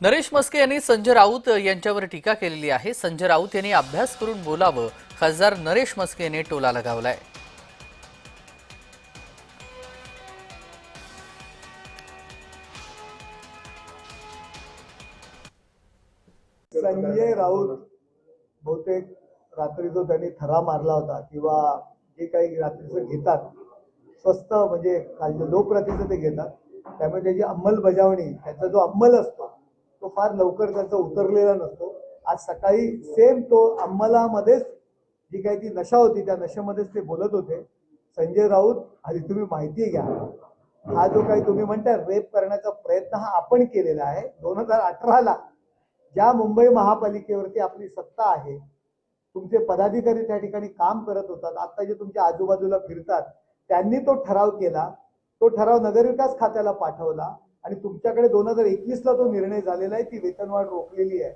नरेश मस्के यांनी संजय राऊत यांच्यावर टीका केलेली आहे. संजय राऊत यांनी अभ्यास करून बोलावं. खासदार नरेश मस्के यांनी टोला लगावलाय. संजय राऊत बहुतेक रात्री जो त्यांनी थरा मारला होता किंवा जे काही रात्रीचं घेतात स्वस्त म्हणजे लो प्रतीचं ते घेतात त्यामुळे त्याची अंमलबजावणी त्याचा जो अंमल असतो तो फार लवकर त्याचा उतरलेला नसतो. आज सकाळी सेम तो अंमलामध्येच जी काही ती नशा होती त्या नशेमध्येच ते बोलत होते. संजय राऊत आधी तुम्ही माहिती घ्या. हा जो काही तुम्ही म्हणता रेप करण्याचा प्रयत्न हा आपण केलेला आहे. दोन हजार अठराला ज्या मुंबई महापालिकेवरती आपली सत्ता आहे तुमचे पदाधिकारी त्या ठिकाणी काम करत होतात. आता जे तुमच्या आजूबाजूला फिरतात त्यांनी तो ठराव केला. तो ठराव नगरविकास खात्याला पाठवला. आणि तुमच्याकडे दोन हजार एकवीस ला तो निर्णय झालेला आहे ती वेतनवाढ रोखलेली आहे.